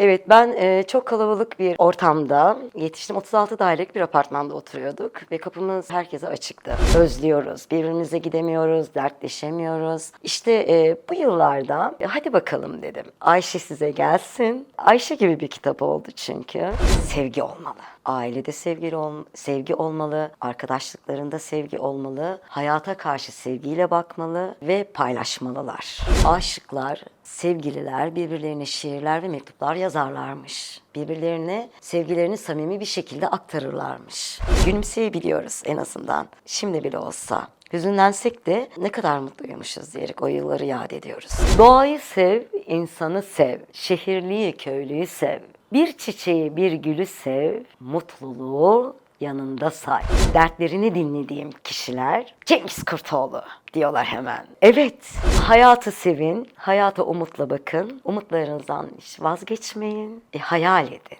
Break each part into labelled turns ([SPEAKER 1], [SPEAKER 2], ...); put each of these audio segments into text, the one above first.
[SPEAKER 1] Evet ben e, çok kalabalık bir ortamda yetiştim. 36 dairelik bir apartmanda oturuyorduk ve kapımız herkese açıktı. Özlüyoruz, birbirimize gidemiyoruz, dertleşemiyoruz. İşte e, bu yıllarda e, hadi bakalım dedim. Ayşe size gelsin. Ayşe gibi bir kitap oldu çünkü. Sevgi olmalı. Ailede sevgi, ol, sevgi olmalı, arkadaşlıklarında sevgi olmalı, hayata karşı sevgiyle bakmalı ve paylaşmalılar. Aşıklar, sevgililer birbirlerine şiirler ve mektuplar yazarlarmış. Birbirlerine sevgilerini samimi bir şekilde aktarırlarmış. Gülümseyebiliyoruz en azından. Şimdi bile olsa. Hüzünlensek de ne kadar mutluymuşuz diyerek o yılları yad ediyoruz. Doğayı sev, insanı sev, şehirliyi, köylüyü sev. Bir çiçeği, bir gülü sev, mutluluğu yanında say. Dertlerini dinlediğim kişiler Cengiz Kurtoğlu diyorlar hemen. Evet, hayatı sevin, hayata umutla bakın. Umutlarınızdan hiç vazgeçmeyin, e, hayal edin.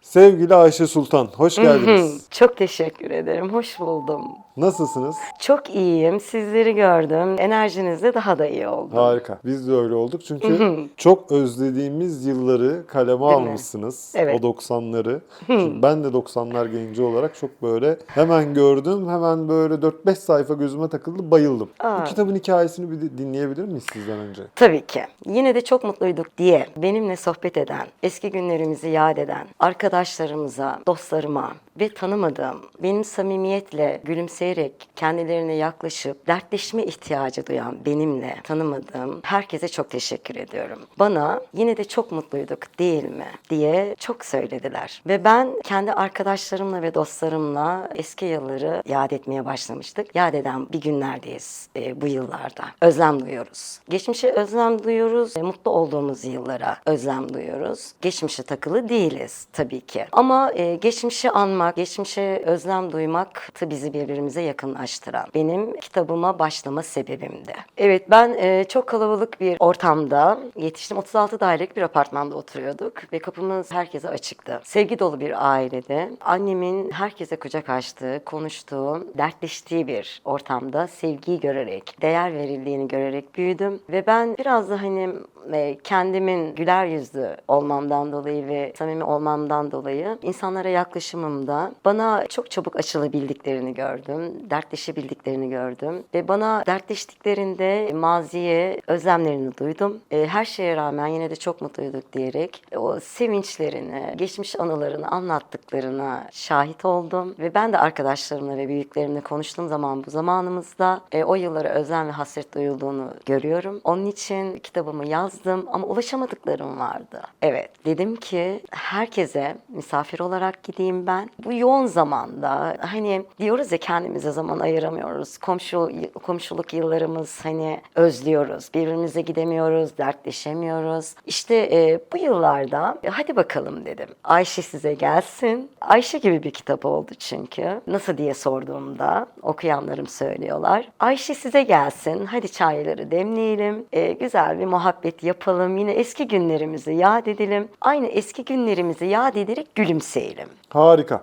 [SPEAKER 2] Sevgili Ayşe Sultan, hoş geldiniz.
[SPEAKER 1] Çok teşekkür ederim, hoş buldum.
[SPEAKER 2] Nasılsınız?
[SPEAKER 1] Çok iyiyim, sizleri gördüm. Enerjiniz de daha da iyi oldu.
[SPEAKER 2] Harika. Biz de öyle olduk çünkü çok özlediğimiz yılları kaleme
[SPEAKER 1] Değil mi?
[SPEAKER 2] almışsınız.
[SPEAKER 1] Evet.
[SPEAKER 2] O 90'ları. Çünkü ben de 90'lar genci olarak çok böyle hemen gördüm. Hemen böyle 4-5 sayfa gözüme takıldı, bayıldım.
[SPEAKER 1] Aa.
[SPEAKER 2] Bu kitabın hikayesini bir de dinleyebilir miyiz sizden önce?
[SPEAKER 1] Tabii ki. Yine de çok mutluyduk diye benimle sohbet eden, eski günlerimizi yad eden arkadaşlarımıza, dostlarıma ve tanımadığım, benim samimiyetle gülümseyerek kendilerine yaklaşıp dertleşme ihtiyacı duyan benimle tanımadığım herkese çok teşekkür ediyorum. Bana yine de çok mutluyduk değil mi diye çok söylediler. Ve ben kendi arkadaşlarımla ve dostlarımla eski yılları yad etmeye başlamıştık. Yad eden bir günlerdeyiz e, bu yıllarda. Özlem duyuyoruz. Geçmişe özlem duyuyoruz. e, mutlu olduğumuz yıllara özlem duyuyoruz. Geçmişe takılı değiliz tabii ki. Ama e, geçmişi anmak, geçmişe özlem duymak bizi birbirimize yakınlaştıran benim kitabıma başlama sebebimdi. Evet ben e, çok kalabalık bir ortamda yetiştim. 36 dairelik bir apartmanda oturuyorduk ve kapımız herkese açıktı. Sevgi dolu bir ailede annemin herkese kucak açtığı, konuştuğu, dertleştiği bir ortamda sevgiyi görerek, değer verildiğini görerek büyüdüm ve ben biraz da hani e, kendimin güler yüzlü olmamdan dolayı ve samimi olmamdan dolayı insanlara yaklaşımımda bana çok çabuk açılabildiklerini gördüm, dertleşebildiklerini gördüm ve bana dertleştiklerinde maziye özlemlerini duydum. E, Her şeye rağmen yine de çok mutluyduk diyerek o sevinçlerini, geçmiş anılarını anlattıklarına şahit oldum ve ben de arkadaşlarımla ve büyüklerimle konuştuğum zaman bu zamanımızda e, o yıllara özlem ve hasret duyulduğunu görüyorum. Onun için kitabımı yazdım ama ulaşamadıklarım vardı. Evet, dedim ki herkese misafir olarak gideyim ben. Bu yoğun zamanda hani diyoruz ya kendimize zaman ayıramıyoruz. Komşu komşuluk yıllarımız hani özlüyoruz. Birbirimize gidemiyoruz, dertleşemiyoruz. İşte e, bu yıllarda e, hadi bakalım dedim. Ayşe size gelsin. Ayşe gibi bir kitap oldu çünkü. Nasıl diye sorduğumda okuyanlarım söylüyorlar. Ayşe size gelsin. Hadi çayları demleyelim. e, güzel bir muhabbet yapalım. Yine eski günlerimizi yad edelim. Aynı eski günlerimizi yad ederek gülümseyelim.
[SPEAKER 2] Harika.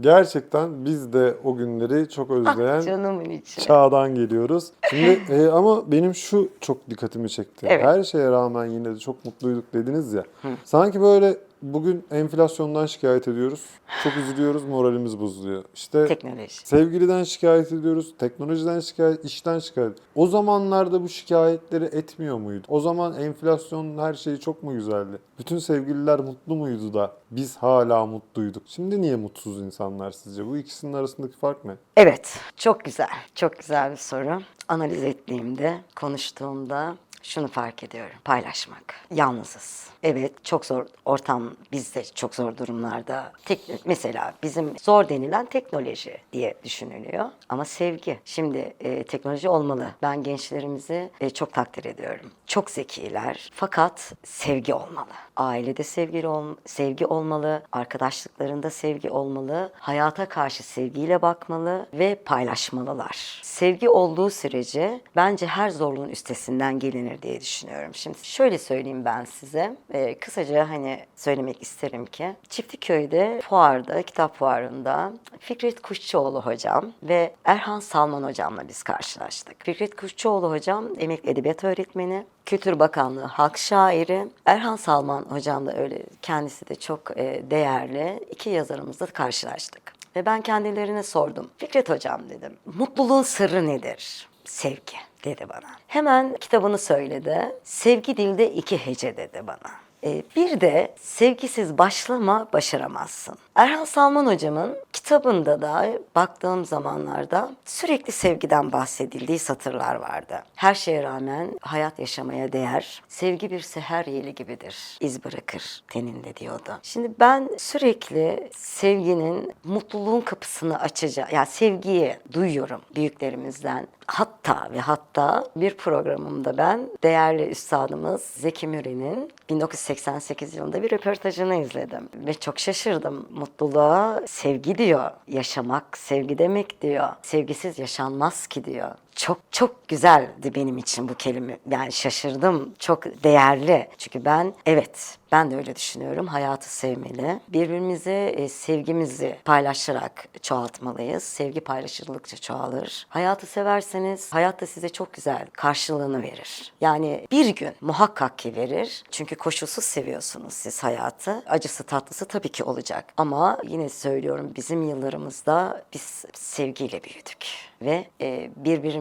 [SPEAKER 2] Gerçekten biz de o günleri çok özleyen
[SPEAKER 1] Ah canımın içi.
[SPEAKER 2] çağdan geliyoruz. Şimdi e, ama benim şu çok dikkatimi çekti.
[SPEAKER 1] Evet.
[SPEAKER 2] Her şeye rağmen yine de çok mutluyduk dediniz ya. Sanki böyle bugün enflasyondan şikayet ediyoruz. Çok üzülüyoruz, moralimiz bozuluyor. İşte
[SPEAKER 1] Teknoloji.
[SPEAKER 2] sevgiliden şikayet ediyoruz, teknolojiden şikayet, işten şikayet. O zamanlarda bu şikayetleri etmiyor muydu? O zaman enflasyonun her şeyi çok mu güzeldi? Bütün sevgililer mutlu muydu da biz hala mutluyduk? Şimdi niye mutsuz insanlar sizce? Bu ikisinin arasındaki fark ne?
[SPEAKER 1] Evet, çok güzel. Çok güzel bir soru. Analiz ettiğimde, konuştuğumda şunu fark ediyorum. Paylaşmak. Yalnızız. Evet çok zor ortam bizde çok zor durumlarda. Tek, mesela bizim zor denilen teknoloji diye düşünülüyor. Ama sevgi. Şimdi e, teknoloji olmalı. Ben gençlerimizi e, çok takdir ediyorum. Çok zekiler. Fakat sevgi olmalı. Ailede sevgi, ol, sevgi olmalı. Arkadaşlıklarında sevgi olmalı. Hayata karşı sevgiyle bakmalı ve paylaşmalılar. Sevgi olduğu sürece bence her zorluğun üstesinden gelinir diye düşünüyorum. Şimdi şöyle söyleyeyim ben size. Ee, kısaca hani söylemek isterim ki Çiftliköy'de fuarda, kitap fuarında Fikret Kuşçuoğlu hocam ve Erhan Salman hocamla biz karşılaştık. Fikret Kuşçuoğlu hocam emekli edebiyat öğretmeni. Kültür Bakanlığı halk şairi. Erhan Salman hocam da öyle kendisi de çok e, değerli. İki yazarımızla karşılaştık. Ve ben kendilerine sordum. Fikret hocam dedim. Mutluluğun sırrı nedir? Sevgi dedi bana. Hemen kitabını söyledi. Sevgi dilde iki hece dedi bana. Ee, bir de sevgisiz başlama başaramazsın. Erhan Salman hocamın kitabında da baktığım zamanlarda sürekli sevgiden bahsedildiği satırlar vardı. Her şeye rağmen hayat yaşamaya değer. Sevgi bir seher yeli gibidir. iz bırakır teninde diyordu. Şimdi ben sürekli sevginin mutluluğun kapısını açacağı, yani sevgiyi duyuyorum büyüklerimizden. Hatta ve hatta bir programımda ben değerli üstadımız Zeki Müren'in 1988 yılında bir röportajını izledim. Ve çok şaşırdım. Mutluluğa sevgi diyor. Yaşamak sevgi demek diyor. Sevgisiz yaşanmaz ki diyor. Çok çok güzeldi benim için bu kelime. Yani şaşırdım. Çok değerli. Çünkü ben evet ben de öyle düşünüyorum. Hayatı sevmeli. Birbirimize e, sevgimizi paylaşarak çoğaltmalıyız. Sevgi paylaşıldıkça çoğalır. Hayatı severseniz hayat da size çok güzel karşılığını verir. Yani bir gün muhakkak ki verir. Çünkü koşulsuz seviyorsunuz siz hayatı. Acısı tatlısı tabii ki olacak. Ama yine söylüyorum bizim yıllarımızda biz sevgiyle büyüdük. Ve e,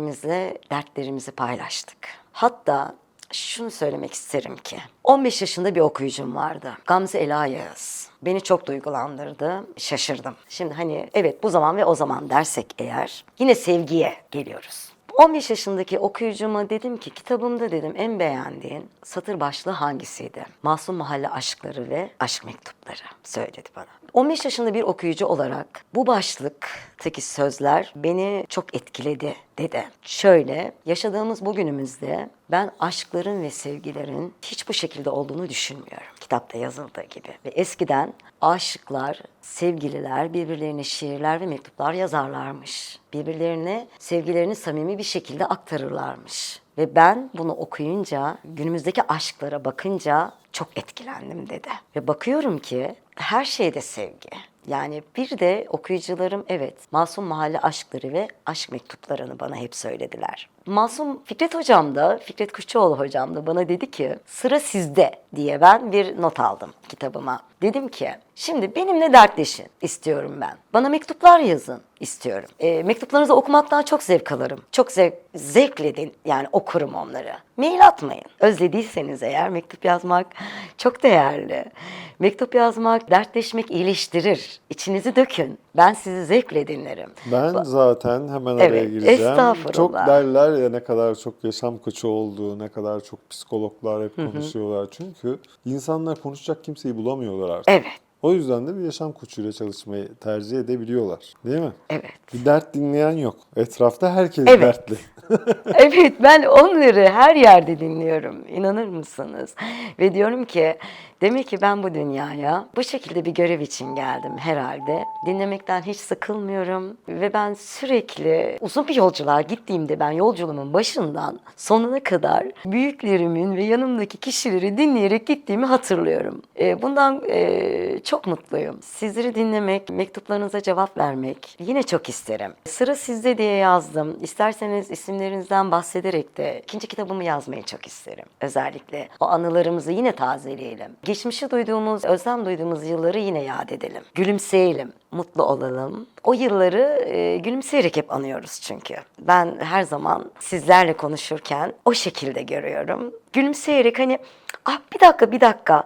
[SPEAKER 1] birbirimizle dertlerimizi paylaştık. Hatta şunu söylemek isterim ki 15 yaşında bir okuyucum vardı. Gamze Ela Yağız. Beni çok duygulandırdı. Şaşırdım. Şimdi hani evet bu zaman ve o zaman dersek eğer yine sevgiye geliyoruz. 15 yaşındaki okuyucuma dedim ki kitabımda dedim en beğendiğin satır başlığı hangisiydi? Masum Mahalle Aşkları ve Aşk Mektupları söyledi bana. 15 yaşında bir okuyucu olarak bu başlıktaki sözler beni çok etkiledi dedi. Şöyle, yaşadığımız bugünümüzde ben aşkların ve sevgilerin hiç bu şekilde olduğunu düşünmüyorum. Kitapta yazıldığı gibi. Ve eskiden aşıklar, sevgililer birbirlerine şiirler ve mektuplar yazarlarmış. Birbirlerine sevgilerini samimi bir şekilde aktarırlarmış. Ve ben bunu okuyunca, günümüzdeki aşklara bakınca çok etkilendim dedi. Ve bakıyorum ki her şeyde sevgi. Yani bir de okuyucularım evet Masum Mahalle Aşkları ve Aşk Mektuplarını bana hep söylediler. Masum Fikret Hocam da, Fikret Kuşçuoğlu Hocam da bana dedi ki sıra sizde diye ben bir not aldım kitabıma. Dedim ki şimdi benimle dertleşin istiyorum ben. Bana mektuplar yazın istiyorum. E, mektuplarınızı okumaktan çok zevk alırım. Çok zevk, zevkle de yani okurum onları. Mail atmayın. Özlediyseniz eğer mektup yazmak çok değerli. Mektup yazmak, dertleşmek iyileştirir. İçinizi dökün. Ben sizi zevkle dinlerim.
[SPEAKER 2] Ben zaten hemen
[SPEAKER 1] Evet,
[SPEAKER 2] araya gireceğim.
[SPEAKER 1] estağfurullah.
[SPEAKER 2] Çok derler ya ne kadar çok yaşam koçu olduğu, ne kadar çok psikologlar hep konuşuyorlar. Çünkü insanlar konuşacak kimseyi bulamıyorlar artık.
[SPEAKER 1] Evet,
[SPEAKER 2] O yüzden de bir yaşam koçuyla çalışmayı tercih edebiliyorlar. Değil mi?
[SPEAKER 1] evet.
[SPEAKER 2] Bir dert dinleyen yok. Etrafta herkes
[SPEAKER 1] Evet.
[SPEAKER 2] dertli.
[SPEAKER 1] evet ben onları her yerde dinliyorum. İnanır mısınız? Ve diyorum ki demek ki ben bu dünyaya bu şekilde bir görev için geldim herhalde. Dinlemekten hiç sıkılmıyorum ve ben sürekli uzun bir yolculuğa gittiğimde ben yolculuğumun başından sonuna kadar büyüklerimin ve yanımdaki kişileri dinleyerek gittiğimi hatırlıyorum. E, bundan e, çok mutluyum. Sizleri dinlemek, mektuplarınıza cevap vermek yine çok isterim. Sıra sizde diye yazdım. İsterseniz isimlerinizden bahsederek de ikinci kitabımı yazmayı çok isterim. Özellikle o anılarımızı yine tazeleyelim. Geçmişi duyduğumuz, özlem duyduğumuz yılları yine yad edelim. Gülümseyelim, mutlu olalım. O yılları e, gülümseyerek hep anıyoruz çünkü. Ben her zaman sizlerle konuşurken o şekilde görüyorum. Gülümseyerek hani ah bir dakika bir dakika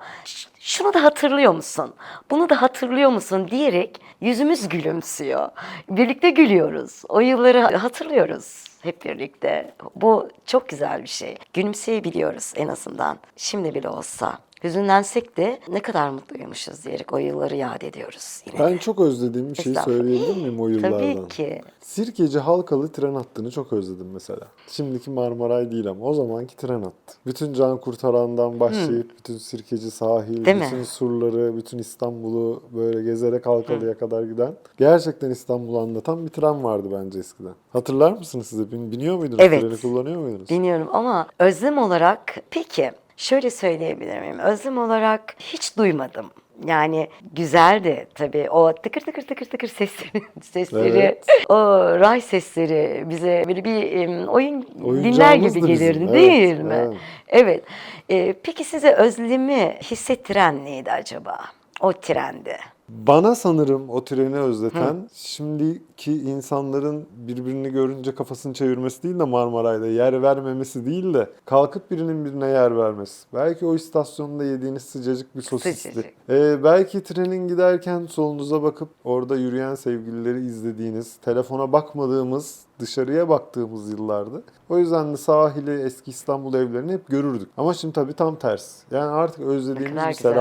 [SPEAKER 1] şunu da hatırlıyor musun? Bunu da hatırlıyor musun diyerek yüzümüz gülümsüyor. Birlikte gülüyoruz. O yılları hatırlıyoruz hep birlikte. Bu çok güzel bir şey. Gülümseyebiliyoruz en azından. Şimdi bile olsa hüzünlensek de ne kadar mutluymuşuz diyerek o yılları yad ediyoruz yine.
[SPEAKER 2] Ben çok özlediğim bir şeyi
[SPEAKER 1] Estağfurullah.
[SPEAKER 2] söyleyebilir miyim o yıllardan?
[SPEAKER 1] Tabii ki.
[SPEAKER 2] Sirkeci Halkalı tren hattını çok özledim mesela. Şimdiki Marmaray değil ama o zamanki tren hattı. Bütün can kurtarandan başlayıp bütün Sirkeci sahil,
[SPEAKER 1] Değil mi?
[SPEAKER 2] bütün surları, bütün İstanbul'u böyle gezerek Halkalı'ya kadar giden gerçekten İstanbul'u anlatan bir tren vardı bence eskiden. Hatırlar mısınız siz de? Bin- Biniyor muydunuz?
[SPEAKER 1] Evet.
[SPEAKER 2] Treni kullanıyor muydunuz?
[SPEAKER 1] Dinliyorum ama özlem olarak peki şöyle söyleyebilir miyim? Özlem olarak hiç duymadım. Yani güzeldi tabii o tıkır tıkır tıkır tıkır sesleri, sesleri
[SPEAKER 2] Evet.
[SPEAKER 1] o ray sesleri bize böyle bir oyun dinler gibi gelirdi
[SPEAKER 2] bizim,
[SPEAKER 1] değil
[SPEAKER 2] evet,
[SPEAKER 1] mi?
[SPEAKER 2] evet.
[SPEAKER 1] Evet. Ee, peki size özlemi hissettiren neydi acaba? O trendi.
[SPEAKER 2] Bana sanırım o treni özleten şimdiki insanların birbirini görünce kafasını çevirmesi değil de Marmaray'da yer vermemesi değil de kalkıp birinin birine yer vermesi. Belki o istasyonda yediğiniz sıcacık bir sosisli.
[SPEAKER 1] Sıcacık.
[SPEAKER 2] Ee, belki trenin giderken solunuza bakıp orada yürüyen sevgilileri izlediğiniz, telefona bakmadığımız, dışarıya baktığımız yıllardı. O yüzden de sahili, eski İstanbul evlerini hep görürdük. Ama şimdi tabii tam tersi. Yani artık özlediğimiz bir
[SPEAKER 1] güzel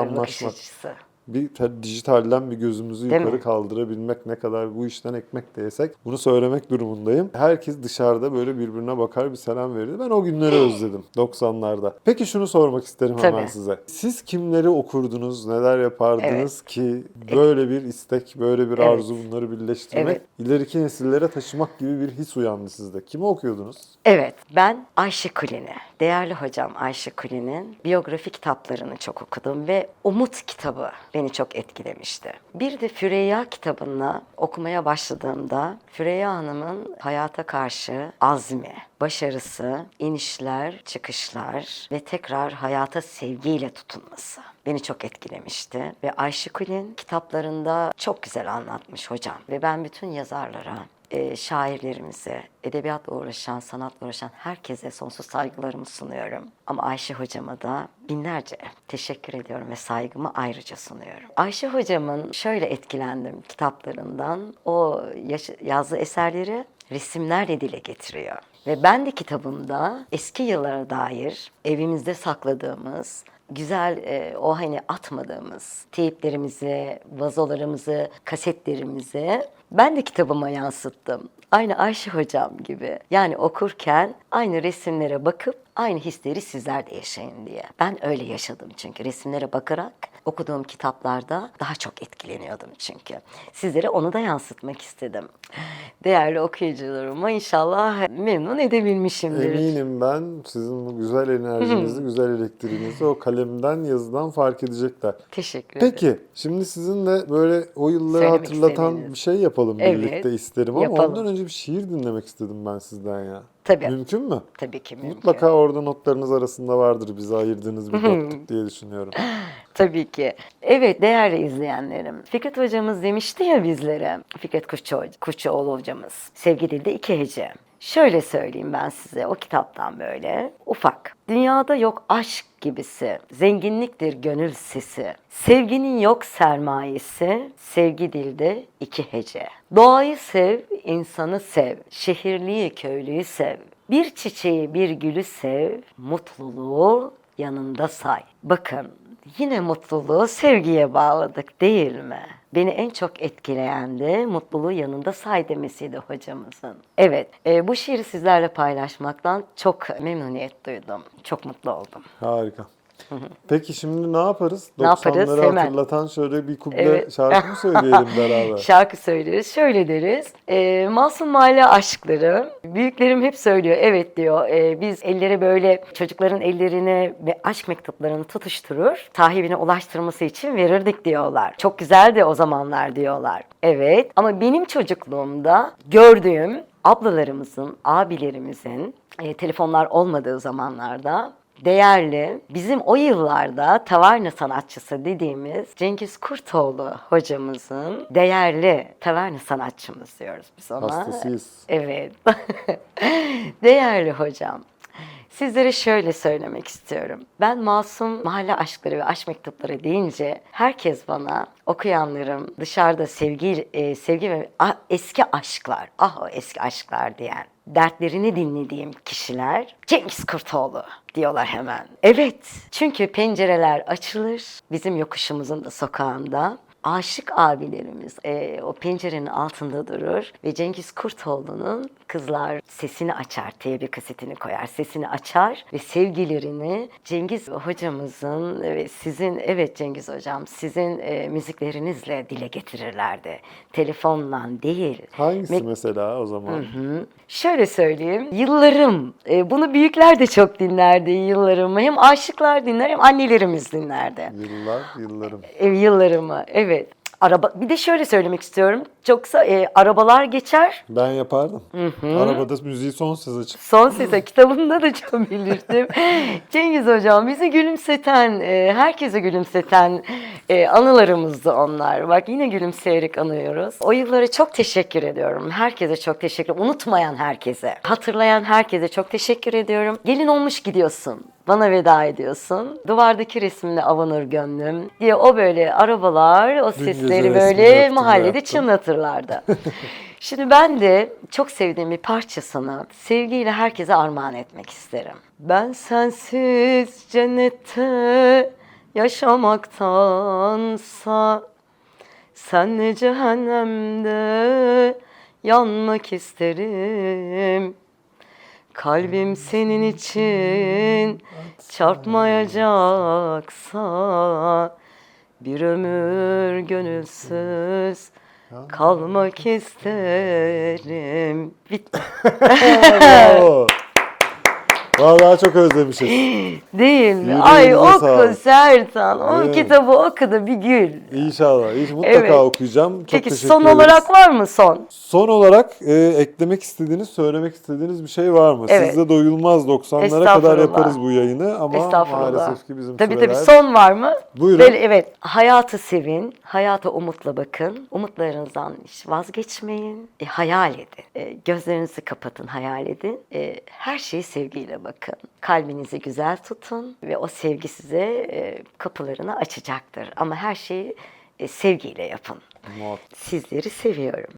[SPEAKER 1] bir
[SPEAKER 2] dijitalden bir gözümüzü
[SPEAKER 1] Değil
[SPEAKER 2] yukarı
[SPEAKER 1] mi?
[SPEAKER 2] kaldırabilmek ne kadar bu işten ekmek de yesek bunu söylemek durumundayım. Herkes dışarıda böyle birbirine bakar bir selam verirdi. Ben o günleri özledim 90'larda. Peki şunu sormak isterim hemen
[SPEAKER 1] Tabii.
[SPEAKER 2] size. Siz kimleri okurdunuz, neler yapardınız ki böyle bir istek, böyle bir
[SPEAKER 1] Evet.
[SPEAKER 2] arzu bunları birleştirmek
[SPEAKER 1] Evet.
[SPEAKER 2] ileriki nesillere taşımak gibi bir his uyandı sizde. Kimi okuyordunuz?
[SPEAKER 1] Evet, ben Ayşe Kulin'i, değerli hocam Ayşe Kulin'in biyografi kitaplarını çok okudum ve Umut kitabı beni çok etkilemişti. Bir de Füreyya kitabını okumaya başladığımda Füreyya Hanım'ın hayata karşı azmi, başarısı, inişler, çıkışlar ve tekrar hayata sevgiyle tutunması beni çok etkilemişti. Ve Ayşe Kulin kitaplarında çok güzel anlatmış hocam. Ve ben bütün yazarlara e, şairlerimize, edebiyatla uğraşan, sanatla uğraşan herkese sonsuz saygılarımı sunuyorum. Ama Ayşe hocama da binlerce teşekkür ediyorum ve saygımı ayrıca sunuyorum. Ayşe hocamın şöyle etkilendim kitaplarından. O yazdığı eserleri resimlerle dile getiriyor. Ve ben de kitabımda eski yıllara dair evimizde sakladığımız güzel e, o hani atmadığımız teyplerimizi, vazolarımızı, kasetlerimizi ben de kitabıma yansıttım. Aynı Ayşe hocam gibi. Yani okurken aynı resimlere bakıp aynı hisleri sizler de yaşayın diye. Ben öyle yaşadım çünkü resimlere bakarak okuduğum kitaplarda daha çok etkileniyordum çünkü. Sizlere onu da yansıtmak istedim. Değerli okuyucularıma inşallah memnun edebilmişimdir.
[SPEAKER 2] Eminim ben sizin bu güzel enerjinizi, güzel elektriğinizi o kalemden, yazıdan fark edecekler.
[SPEAKER 1] Teşekkür ederim.
[SPEAKER 2] Peki, şimdi sizinle böyle o yılları
[SPEAKER 1] Söylemek
[SPEAKER 2] hatırlatan
[SPEAKER 1] istediğiniz.
[SPEAKER 2] bir şey yapalım
[SPEAKER 1] Evet,
[SPEAKER 2] birlikte isterim ama
[SPEAKER 1] yapalım.
[SPEAKER 2] ondan önce bir şiir dinlemek istedim ben sizden ya.
[SPEAKER 1] Tabii.
[SPEAKER 2] Mümkün mü?
[SPEAKER 1] Tabii ki mümkün.
[SPEAKER 2] Mutlaka orada notlarınız arasında vardır bize ayırdığınız bir dörtlük diye düşünüyorum.
[SPEAKER 1] Tabii ki. Evet değerli izleyenlerim. Fikret hocamız demişti ya bizlere. Fikret Kuşçu, Kuşçuoğlu hocamız. Sevgi dilde iki hece. Şöyle söyleyeyim ben size o kitaptan böyle ufak. Dünyada yok aşk gibisi, zenginliktir gönül sesi. Sevginin yok sermayesi, sevgi dilde iki hece. Doğayı sev, insanı sev, şehirliyi köylüyü sev. Bir çiçeği bir gülü sev, mutluluğu yanında say. Bakın yine mutluluğu sevgiye bağladık değil mi? Beni en çok etkileyen de mutluluğu yanında say demesiydi hocamızın. Evet, e, bu şiiri sizlerle paylaşmaktan çok memnuniyet duydum. Çok mutlu oldum.
[SPEAKER 2] Harika. Peki şimdi ne yaparız?
[SPEAKER 1] Ne yaparız?
[SPEAKER 2] 90'ları
[SPEAKER 1] Hemen.
[SPEAKER 2] hatırlatan şöyle bir kuble
[SPEAKER 1] Evet.
[SPEAKER 2] şarkı mı söyleyelim beraber?
[SPEAKER 1] Şarkı söyleriz. Şöyle deriz. E, Masum Mahalle aşkları. Büyüklerim hep söylüyor. Evet diyor. e, biz elleri böyle çocukların ellerini ve aşk mektuplarını tutuşturur. Sahibine ulaştırması için verirdik diyorlar. Çok güzeldi o zamanlar diyorlar. Evet. Ama benim çocukluğumda gördüğüm ablalarımızın, abilerimizin e, telefonlar olmadığı zamanlarda değerli, bizim o yıllarda taverna sanatçısı dediğimiz Cengiz Kurtoğlu hocamızın değerli taverna sanatçımız diyoruz biz ona.
[SPEAKER 2] Hastasıyız.
[SPEAKER 1] Evet. değerli hocam. Sizlere şöyle söylemek istiyorum. Ben masum mahalle aşkları ve aşk mektupları deyince herkes bana okuyanlarım dışarıda sevgi, e, sevgi ve ah, eski aşklar, ah o eski aşklar diyen dertlerini dinlediğim kişiler Cengiz Kurtoğlu diyorlar hemen. Evet çünkü pencereler açılır bizim yokuşumuzun da sokağında. Aşık abilerimiz e, o pencerenin altında durur ve Cengiz Kurtoğlu'nun kızlar sesini açar, TV kasetini koyar, sesini açar ve sevgilerini Cengiz hocamızın ve sizin, evet Cengiz hocam, sizin e, müziklerinizle dile getirirlerdi. Telefonla değil.
[SPEAKER 2] Hangisi
[SPEAKER 1] Mek-
[SPEAKER 2] mesela o zaman?
[SPEAKER 1] Hı. Şöyle söyleyeyim, yıllarım, e, bunu büyükler de çok dinlerdi yıllarımı. Hem aşıklar dinler hem annelerimiz dinlerdi.
[SPEAKER 2] Yıllar, yıllarım.
[SPEAKER 1] E, yıllarımı, evet. Araba, bir de şöyle söylemek istiyorum. Çoksa e, arabalar geçer,
[SPEAKER 2] Ben yapardım. Arabada müziği son ses açıp.
[SPEAKER 1] Son sese kitabımda da çok belirttim. Cengiz Hocam bizi gülümseten, e, herkese gülümseten e, anılarımızdı onlar. Bak yine gülümseyerek anıyoruz. O yıllara çok teşekkür ediyorum. Herkese çok teşekkür Unutmayan herkese, hatırlayan herkese çok teşekkür ediyorum. Gelin olmuş gidiyorsun. Bana veda ediyorsun. Duvardaki resimle avanır gönlüm diye o böyle arabalar o sesleri böyle
[SPEAKER 2] yaptım,
[SPEAKER 1] mahallede
[SPEAKER 2] yaptım.
[SPEAKER 1] çınlatırlardı. Şimdi ben de çok sevdiğim bir parçasını sevgiyle herkese armağan etmek isterim. Ben sensiz cennette yaşamaktansa senle cehennemde yanmak isterim. Kalbim senin için çarpmayacaksa bir ömür gönülsüz kalmak isterim. Bitti.
[SPEAKER 2] Vallahi çok özlemişiz.
[SPEAKER 1] Değil mi?
[SPEAKER 2] Yüreğinize
[SPEAKER 1] Ay oku
[SPEAKER 2] sağlık.
[SPEAKER 1] Sertan. O
[SPEAKER 2] Evet.
[SPEAKER 1] kitabı oku da bir gül.
[SPEAKER 2] İnşallah. İyi, mutlaka
[SPEAKER 1] Evet.
[SPEAKER 2] okuyacağım. Çok
[SPEAKER 1] Peki
[SPEAKER 2] teşekkür
[SPEAKER 1] son
[SPEAKER 2] ederiz.
[SPEAKER 1] olarak var mı son?
[SPEAKER 2] Son olarak e, eklemek istediğiniz, söylemek istediğiniz bir şey var mı?
[SPEAKER 1] Evet.
[SPEAKER 2] Sizde doyulmaz 90'lara kadar
[SPEAKER 1] Estağfurullah.
[SPEAKER 2] yaparız bu yayını ama
[SPEAKER 1] Estağfurullah.
[SPEAKER 2] maalesef ki bizim
[SPEAKER 1] Tabii
[SPEAKER 2] süreler...
[SPEAKER 1] tabii son var mı?
[SPEAKER 2] Buyurun.
[SPEAKER 1] Böyle, evet. Hayatı sevin. Hayata umutla bakın. Umutlarınızdan hiç vazgeçmeyin. E, hayal edin. E, gözlerinizi kapatın, hayal edin. E, her şeyi sevgiyle bakın. Kalbinizi güzel tutun ve o sevgi size e, kapılarını açacaktır. Ama her şeyi e, sevgiyle yapın. Sizleri seviyorum.